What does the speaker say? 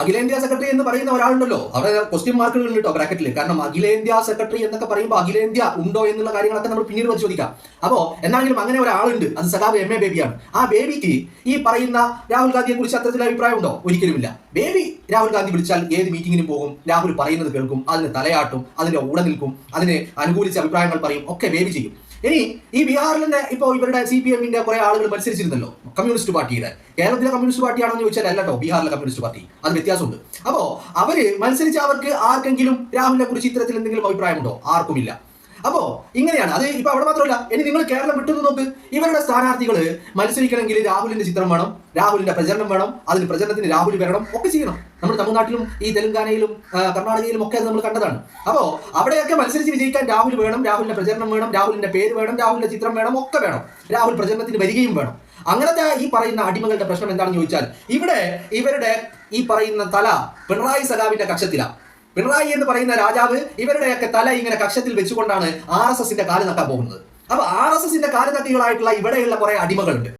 അഖിലേന്ത്യാ സെക്രട്ടറി എന്ന് പറയുന്ന ഒരാളുണ്ടല്ലോ. അവിടെ ക്വസ്റ്റ്യൻ മാർക്കുകൾ ഉണ്ട് കേട്ടോ ബ്രാക്കറ്റിൽ കാരണം അഖിലേന്ത്യാ സെക്രട്ടറി എന്നൊക്കെ പറയുമ്പോൾ അഖിലേന്ത്യ ഉണ്ടോ എന്നുള്ള കാര്യങ്ങളൊക്കെ നമ്മൾ പിന്നീട് പരിശോധിക്കാം. അപ്പോ എന്നാണെങ്കിലും അങ്ങനെ ഒരാളുണ്ട്. അത് സഖാവ് എം എ ബേബിയാണ്. ആ ബേബിക്ക് ഈ പറയുന്ന രാഹുൽ ഗാന്ധിയെ കുറിച്ച് അത്തരത്തിൽ അഭിപ്രായം ഉണ്ടോ? ഒരിക്കലുമില്ല. ബേബി രാഹുൽ ഗാന്ധി വിളിച്ചാൽ ഏത് മീറ്റിങ്ങിനും പോകും. രാഹുൽ പറയുന്നത് കേൾക്കും. അതിന് തലയാട്ടും. അതിന്റെ കൂടെ നിൽക്കും. അതിനെ അനുകൂലിച്ച് അഭിപ്രായങ്ങൾ പറയും. ഒക്കെ ബേബി ചെയ്യും. ഇനി ഈ ബീഹാറിൽ തന്നെ ഇവരുടെ സി പി എമ്മിന്റെ കുറെ ആളുകൾ മത്സരിച്ചിരുന്നല്ലോ. കമ്മ്യൂണിസ്റ്റ് പാർട്ടിയുടെ. കേരളത്തിലെ കമ്മ്യൂണിസ്റ്റ് പാർട്ടിയാണെന്ന് ചോദിച്ചാൽ അല്ല കേട്ടോ ബീഹാറിലെ കമ്മ്യൂണിസ്റ്റ് പാർട്ടി. അത് വ്യത്യാസമുണ്ട്. അപ്പോ അവർ മത്സരിച്ച അവർക്ക് ആർക്കെങ്കിലും രാഹുലിനെ കുറിച്ച് ഇത്തരത്തിൽ എന്തെങ്കിലും അഭിപ്രായമുണ്ടോ? ആർക്കുമില്ല. അപ്പോ ഇങ്ങനെയാണ്. അത് ഇപ്പൊ അവിടെ മാത്രമല്ല ഇനി നിങ്ങൾ കേരളം വിട്ടുനിന്ന് നോക്ക്. ഇവരുടെ സ്ഥാനാർത്ഥികൾ മത്സരിക്കണമെങ്കിൽ രാഹുലിന്റെ ചിത്രം വേണം രാഹുലിന്റെ പ്രചരണം വേണം അതിന് പ്രചരണത്തിന് രാഹുൽ വരണം ഒക്കെ ചെയ്യണം. നമ്മൾ തമിഴ്നാട്ടിലും ഈ തെലങ്കാനയിലും കർണാടകയിലും ഒക്കെ അത് നമ്മൾ കണ്ടതാണ്. അപ്പോ അവിടെയൊക്കെ മത്സരിച്ച് വിജയിക്കാൻ രാഹുൽ വേണം രാഹുലിന്റെ പ്രചരണം വേണം രാഹുലിന്റെ പേര് വേണം രാഹുലിന്റെ ചിത്രം വേണം ഒക്കെ വേണം. രാഹുൽ പ്രചരണത്തിന് വരികയും വേണം. അങ്ങനത്തെ ഈ പറയുന്ന അടിമകളുടെ പ്രശ്നം എന്താണെന്ന് ചോദിച്ചാൽ ഇവിടെ ഇവരുടെ ഈ പറയുന്ന തല പിണറായി സഖാവിന്റെ കക്ഷത്തിലാണ് പിണറായി എന്ന് പറയുന്ന രാജാവ് ഇവരുടെയൊക്കെ തല ഇങ്ങനെ കക്ഷത്തിൽ വെച്ചുകൊണ്ടാണ് ആർ എസ് എസിന്റെ കാൽ നക്കാൻ പോകുന്നത്. അപ്പൊ ആർ എസ് എസിന്റെ കാൽ നക്കികളായിട്ടുള്ള ഇവിടെയുള്ള കുറെ അടിമകളുണ്ട്.